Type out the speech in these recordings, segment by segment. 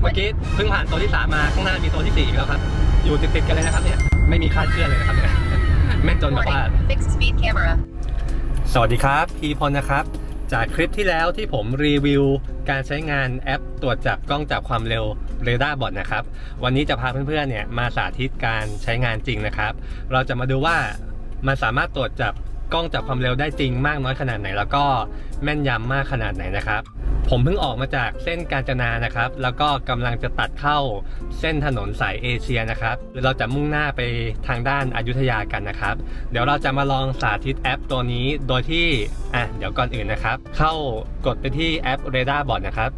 เมื่อกี้เพิ่งผ่านตัวที่สามมาข้างหน้ามีตัวที่สี่อีกแล้วครับ อยู่ติดๆกันเลยนะครับเนี่ยไม่มีคลาดเคลื่อนเลยนะครับเนี่ยแม่นจนแบบว่า Warning. Fixed speed camera. สวัสดีครับพีพลนะครับ จากคลิปที่แล้วที่ผมรีวิวการใช้งานแอปตรวจจับกล้องจับความเร็วเรดาร์บอทนะครับ วันนี้จะพาเพื่อนๆเนี่ยมาสาธิตการใช้งานจริงนะครับ เราจะมาดูว่ามันสามารถตรวจจับ กล้องจับความเร็วได้จริงมากน้อยขนาดไหน แล้วก็แม่นยำมากขนาดไหนนะครับ ผมเพิ่งออกมาจากเส้นกาญจนานะครับ แล้วก็กำลังจะตัดเข้าเส้นถนนสายเอเชียนะครับเราจะมุ่งหน้าไปทางด้านอายุทยากันนะครับ เดี๋ยวเราจะมาลองสาธิตแอปตัวนี้โดยที่อะเดี๋ยวก่อนอื่นนะครับ เข้ากดไปที่แอป r a d a r Bot นะครับ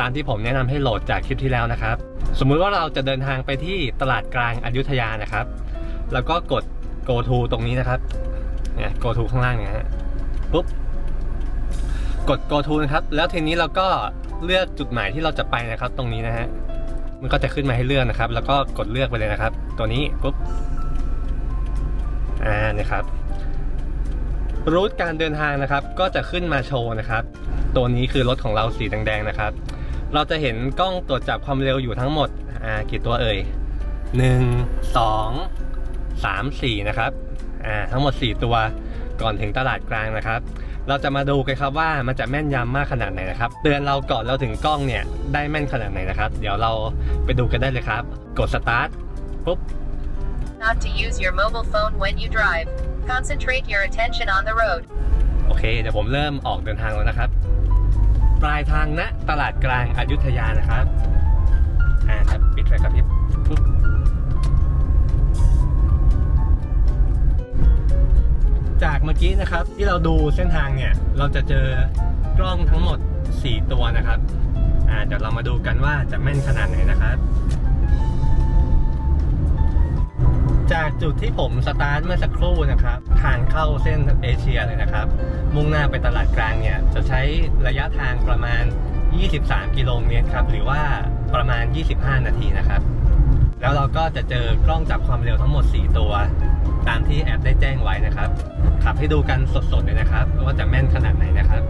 ตามที่ผมแนะนำให้โหลดจากคลิปที่แล้วนะครับ สมมุติว่าเราจะเดินทางไปที่ตลาดกลางอายุทยานะครับ แล้วก็กด go to ตรงนี้นะครับ เนี่ย go to ข้างล่างเนี่ยฮะปุ๊บกด go to นะครับ แล้วทีนี้เราก็เลือกจุดหมายที่เราจะไปนะครับ ตรงนี้นะฮะ มันก็จะขึ้นมาให้เลือกนะครับ แล้วก็กดเลือกไปเลยนะครับ ตัวนี้ปุ๊บ อ่านี่ครับ รูทการเดินทางนะครับ ก็จะขึ้นมาโชว์นะครับ ตัวนี้คือรถของเราสีแดงๆนะครับ เราจะเห็นกล้องตรวจจับความเร็วอยู่ทั้งหมด อ่า กี่ตัวเอ่ยหนึ่งสองสามสี่นะครับ อ่าทั้งหมด 4 ตัวก่อนถึงตลาดกลางนะครับ เราจะมาดูกันครับว่ามันจะแม่นยำมากขนาดไหนนะครับ เตือนเราก่อนเราถึงกล้องเนี่ยได้แม่นขนาดไหนนะครับ เดี๋ยวเราไปดูกันได้เลยครับ กดสตาร์ทปุ๊บ Not to use your mobile phone when you drive. Concentrate your attention on the road. โอเคเดี๋ยวผมเริ่มออกเดินทางแล้วนะครับ ปลายทางณตลาดกลางอายุทยานะครับ อ่าครับปิดไฟครับพี่ปุ๊บ จากเมื่อกี้นะครับ ที่เราดูเส้นทางเนี่ย เราจะเจอกล้องทั้งหมด 4 ตัวนะครับอ่าเดี๋ยวเรามาดูกันว่าจะแม่นขนาดไหนนะครับ จากจุดที่ผมสตาร์ทเมื่อสักครู่นะครับทางเข้าเส้นเอเชียเลยนะครับ มุ่งหน้าไปตลาดกลางเนี่ย จะใช้ระยะทางประมาณ 23 กิโลเมตรครับ หรือว่าประมาณ 25 นาทีนะครับ แล้วเราก็จะเจอกล้องจับความเร็วทั้งหมด 4 ตัว ตามที่แอปได้แจ้งไว้นะครับ ขับให้ดูกันสดๆเลยนะครับ ว่าจะแม่นขนาดไหนนะครับ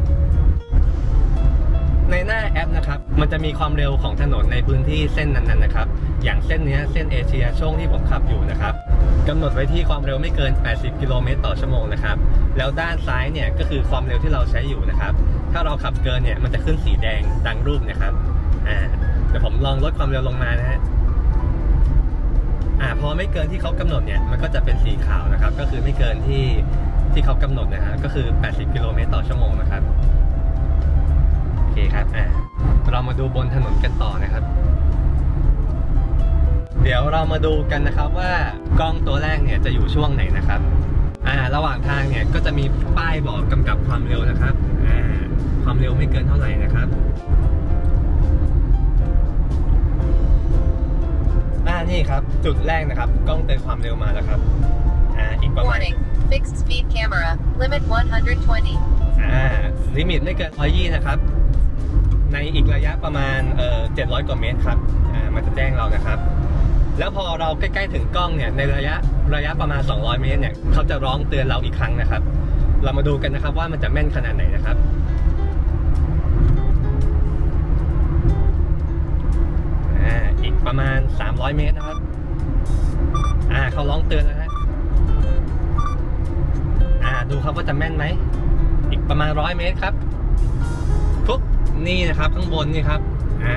ในหน้าแอปนะครับ มันจะมีความเร็วของถนนในพื้นที่เส้นนั้นๆนะครับ อย่างเส้นนี้เส้นเอเชียช่วงที่ผมขับอยู่นะครับกำหนดไว้ที่ความเร็วไม่เกิน 80 กิโลเมตรต่อชั่วโมงนะครับ แล้วด้านซ้ายเนี่ยก็คือความเร็วที่เราใช้อยู่นะครับ ถ้าเราขับเกินเนี่ยมันจะขึ้นสีแดงดังรูปนะครับ อ่า เดี๋ยวผมลองลดความเร็วลงมานะฮะ อ่า พอไม่เกินที่เขากำหนดเนี่ย มันก็จะเป็นสีขาวนะครับ ก็คือไม่เกินที่ ที่เขากำหนดนะฮะก็คือ 80 กิโลเมตรต่อชั่วโมงนะครับ โอเคครับอ่าเรามาดูบนถนนกันต่อนะครับ เดี๋ยวเรามาดูกันนะครับว่ากล้องตัวแรกเนี่ยจะอยู่ช่วงไหนนะครับอ่าระหว่างทางเนี่ยก็จะมีป้ายบอกกำกับความเร็วนะครับอ่าความเร็วไม่เกินเท่าไหร่นะครับอ่านี่ครับจุดแรกนะครับ กล้องเตือนความเร็วมาแล้วครับอ่าอีกประมาณ Fixed speed camera. Limit 120. อ่าลิมิตไม่เกิน120นะครับ ในอีกระยะประมาณเอ่อ700 กว่าเมตรครับอ่ามันจะแจ้งเรานะครับ แล้วพอเราใกล้ๆถึงกล้องเนี่ยในระยะระยะประมาณ 200 เมตรเนี่ยเขาจะร้องเตือนเราอีกครั้งนะครับ เรามาดูกันนะครับว่ามันจะแม่นขนาดไหนนะครับอ่าอีกประมาณ 300 เมตรนะครับ อ่าเขาร้องเตือนแล้วฮะ ดูครับว่าจะแม่นไหม อีกประมาณร้อยเมตรครับปุ๊บนี่นะครับข้างบนนี่ครับ อ่า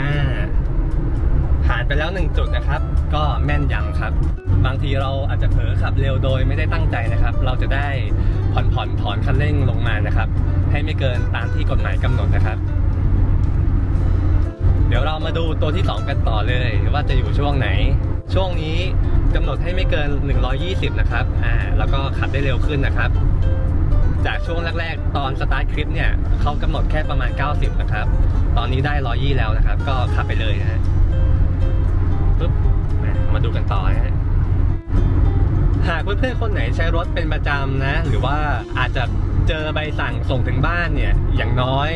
ผ่านไปแล้วหนึ่งจุดนะครับ ก็แม่นยำครับ บางทีเราอาจจะเผลอขับเร็วโดยไม่ได้ตั้งใจนะครับ เราจะได้ผ่อนผ่อนถอนคันเร่งลงมานะครับ ให้ไม่เกินตามที่กฎหมายกำหนดนะครับ เดี๋ยวเรามาดูตัวที่ 2 กันต่อเลย ว่าจะอยู่ช่วงไหน ช่วงนี้กำหนดให้ไม่เกิน 120 นะครับ อ่า แล้วก็ขับได้เร็วขึ้นนะครับ จากช่วงแรกๆ ตอนสตาร์ทคลิปเนี่ยเขากำหนดแค่ประมาณ 90 นะครับ ตอนนี้ได้120แล้วนะครับ ก็ขับไปเลยนะฮะปุ๊บมามาดูกันต่อนะฮะหากเพื่อนๆคนไหนใช้รถเป็นประจำนะ หรือว่าอาจจะเจอใบสั่งส่งถึงบ้านเนี่ย อย่างน้อย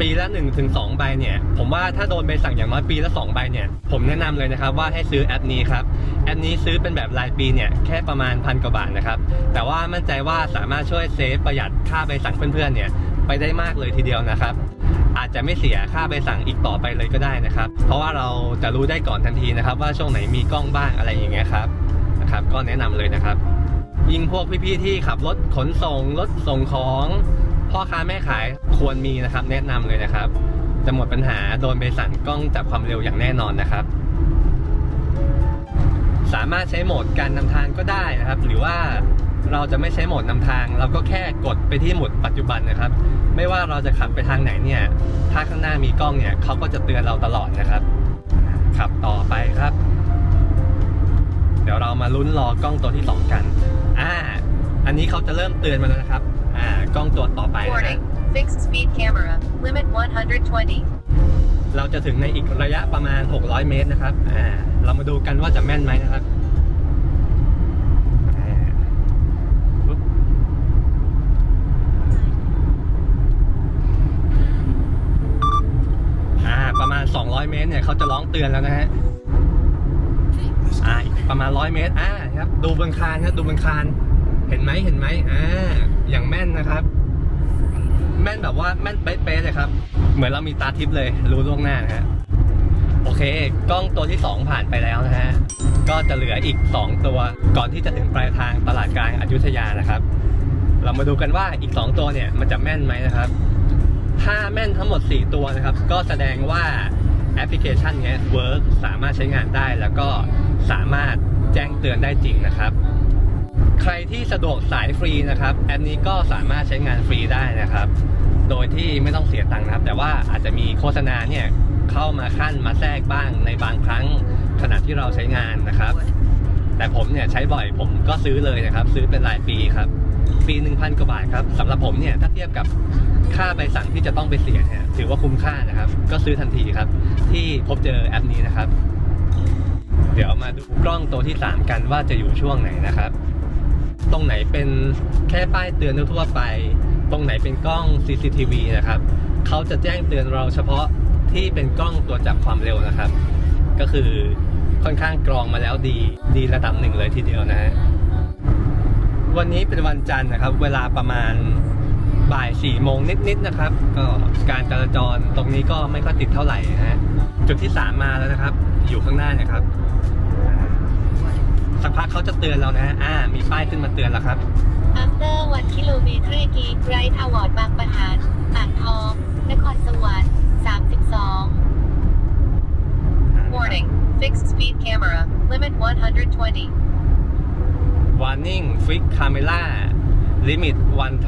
ปีละ1ถึง2ใบเนี่ย ผมว่าถ้าโดนใบสั่งอย่างน้อยปีละ2ใบเนี่ย ผมแนะนำเลยนะครับว่าให้ซื้อแอปนี้ครับ แอปนี้ซื้อเป็นแบบรายปีเนี่ยแค่ประมาณพันกว่าบาทนะครับ แต่ว่ามั่นใจว่าสามารถช่วยเซฟประหยัดค่าใบสั่งเพื่อนๆเนี่ยไปได้มากเลยทีเดียวนะครับ อาจจะไม่เสียค่าใบสั่งอีกต่อไปเลยก็ได้นะครับ เพราะว่าเราจะรู้ได้ก่อนทันทีนะครับ ว่าช่วงไหนมีกล้องบ้างอะไรอย่างเงี้ยครับนะครับ ก็แนะนำเลยนะครับ ยิ่งพวกพี่ๆที่ขับรถขนส่งรถส่งของ พ่อค้าแม่ขายควรมีนะครับ แนะนำเลยนะครับ จะหมดปัญหาโดนใบสั่งกล้องจับความเร็วอย่างแน่นอนนะครับ สามารถใช้โหมดการนำทางก็ได้นะครับ หรือว่าเราจะไม่ใช้โหมดนำทาง เราก็แค่กดไปที่โหมดปัจจุบันนะครับ ไม่ว่าเราจะขับไปทางไหนเนี่ย ถ้าข้างหน้ามีกล้องเนี่ยเขาก็จะเตือนเราตลอดนะครับ ขับต่อไปครับ เดี๋ยวเรามาลุ้นรอกล้องตัวที่สองกันอ่าอันนี้เขาจะเริ่มเตือนมาแล้วนะครับ อ่ากล้องตัวต่อไปนะฮะ Warning. Fixed speed camera. Limit 120. เราจะถึงในอีกระยะประมาณ 600 เมตรนะครับ อ่า เรามาดูกันว่าจะแม่นไหมนะครับอ่าปุ๊บอ่า ประมาณ 200 เมตรเนี่ยเขาจะร้องเตือนแล้วนะฮะ อ่า อีกประมาณ 100 เมตร อ่า ครับ ดูบนคานครับดูบนคาน เห็นไหมเห็นไหมอ่า อย่างแม่นนะครับ แม่นแบบว่าแม่นเป๊ะๆเลยครับ เหมือนเรามีตาทิพย์เลยรู้ล่วงหน้านะฮะโอเค กล้องตัวที่ 2 ผ่านไปแล้วนะฮะ ก็จะเหลืออีก 2 ตัวก่อนที่จะถึงปลายทางตลาดกลางอยุธยานะครับ เรามาดูกันว่าอีก 2 ตัวเนี่ยมันจะแม่นไหมนะครับ ถ้าแม่นทั้งหมด 4 ตัวนะครับ ก็แสดงว่าแอปพลิเคชันเนี้ยเวิร์กสามารถใช้งานได้แล้วก็สามารถแจ้งเตือนได้จริงนะครับ ใครที่สะดวกสายฟรีนะครับแอปนี้ก็สามารถใช้งานฟรีได้นะครับ โดยที่ไม่ต้องเสียตังค์นะครับ แต่ว่าอาจจะมีโฆษณาเนี่ยเข้ามาขั้นมาแทรกบ้างในบางครั้งขณะที่เราใช้งานนะครับ แต่ผมเนี่ยใช้บ่อยผมก็ซื้อเลยนะครับ ซื้อเป็นรายปีครับปีหนึ่งพันกว่าบาทครับสำหรับผมเนี่ยถ้าเทียบกับค่าใบสั่งที่จะต้องไปเสียเนี่ยถือว่าคุ้มค่านะครับ ก็ซื้อทันทีครับ ที่พบเจอแอปนี้นะครับ เดี๋ยวมาดูกล้องตัวที่ 3 กันว่าจะอยู่ช่วงไหนนะครับ ตรงไหนเป็นแค่ป้ายเตือนทั่วไป ตรงไหนเป็นกล้อง CCTV นะครับเขาจะแจ้งเตือนเราเฉพาะที่เป็นกล้องตัวจับความเร็วนะครับ ก็คือค่อนข้างกรองมาแล้วดีดีระดับหนึ่งเลยทีเดียวนะฮะวันนี้เป็นวันจันทร์นะครับ เวลาประมาณบ่ายสี่โมงนิดๆนะครับ ก็การจราจรตรงนี้ก็ไม่ค่อยติดเท่าไหร่นะฮะจุดที่สามมาแล้วนะครับ อยู่ข้างหน้าเนะครับ สักพักเขาจะเตือนเรานะฮะอ่า มีป้ายขึ้นมาเตือนแล้วครับ after 1กิโลเมตรกีไรทาวอร์ดบางปะหันอ่างทอง นครสวรรค์32 Warning. Fixed speed camera. Limit 120. warning fix camera limit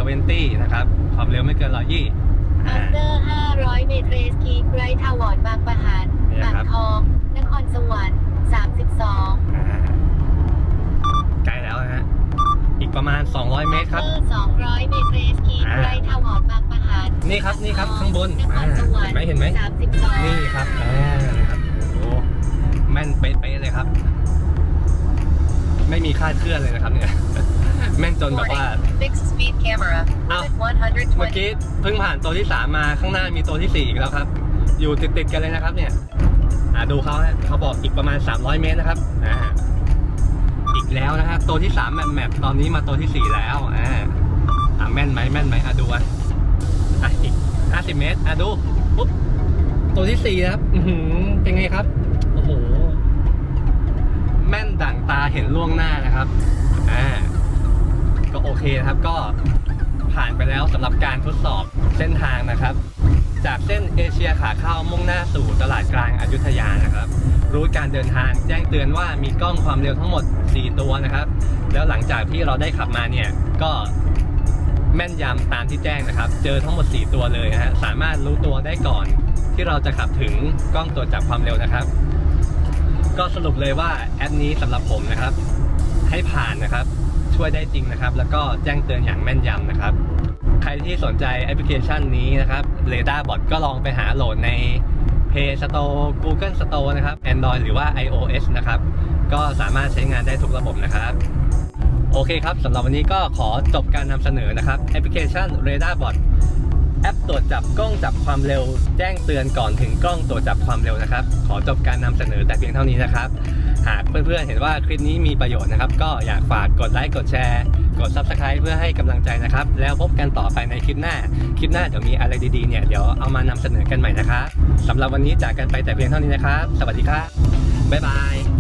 120 นะครับ ความเร็วไม่เกิน120อ่า after 500 เมตรกีไรทาวอร์ดบางปะหันเนี่ยอ่างครับ ทอง นครสวรรค์32อ่าใกล้ แล้วนะฮะ อีกประมาณ 200 เมตรครับ after 200 เมตรกีอ่าไรทาวอร์ดบางปะหันนี่ครับนี่ครับข้างบนนคอ่ารสวรรเห็นไหมค์เห็นไหม32นี่ครับอ่านะครับโอ้โหแม่นเป๊ะๆเลยครับ ไม่มีคลาดเคลื่อนเลยนะครับเนี่ยแม่นจนแบบว่า Warning. Fixed speed camera. Ow. Limit เมื่อกี้ 120. เพิ่งผ่านตัวที่สามมาข้างหน้ามีตัวที่สี่อีกแล้วครับ อยู่ติดๆกันเลยนะครับเนี่ยอ่าดูเขาฮะเขาบอกอีกประมาณ 300 เมตรนะครับอ่าอีก แล้วนะฮะตัวที่สามแมปแมปตอนนี้มาตัวที่สี่แล้วอ่าอ่าแม่นไหมแม่นไหมอะดูอะอะอีก50 เมตรอะดูปุ๊บตัวที่สี่ครับ อือเป็นไงครับ โอ้โห แม่นดั่งตาเห็นล่วงหน้านะครับอ่าก็โอเคนะครับก็ผ่านไปแล้วสำหรับการทดสอบเส้นทางนะครับ จากเส้นเอเชียขาเข้ามุ่งหน้าสู่ตลาดกลางอายุทยานะครับ รูทการเดินทางแจ้งเตือนว่ามีกล้องความเร็วทั้งหมด 4 ตัวนะครับ แล้วหลังจากที่เราได้ขับมาเนี่ยก็แม่นยำตามที่แจ้งนะครับ เจอทั้งหมด 4 ตัวเลยนะฮะสามารถรู้ตัวได้ก่อนที่เราจะขับถึงกล้องตรวจจับความเร็วนะครับ ก็สรุปเลยว่าแอปนี้สำหรับผมนะครับ ให้ผ่านนะครับ ช่วยได้จริงนะครับ แล้วก็แจ้งเตือนอย่างแม่นยำนะครับ ใครที่สนใจแอปพลิเคชันนี้นะครับ r a d a r Bot ก็ลองไปหาโหลดใน Play Store Google Store นะครับ Android หรือว่า iOS นะครับ ก็สามารถใช้งานได้ทุกระบบนะครับโอเคครับสำหรับวันนี้ก็ขอจบการนำเสนอนะครับแอปพลิเคชัน r a d a r Bot แอปตรวจจับกล้องจับความเร็ว แจ้งเตือนก่อนถึงกล้องตรวจจับความเร็วนะครับ ขอจบการนำเสนอแต่เพียงเท่านี้นะครับ หากเพื่อนๆเห็นว่าคลิปนี้มีประโยชน์นะครับ ก็อยากฝากกดไลค์กดแชร์ กด subscribe เพื่อให้กำลังใจนะครับ แล้วพบกันต่อไปในคลิปหน้า คลิปหน้าเดี๋ยวมีอะไรดีๆเนี่ยเดี๋ยวเอามานำเสนอกันใหม่นะครับสำหรับวันนี้จากกันไปแต่เพียงเท่านี้นะครับ สวัสดีครับบ๊ายบาย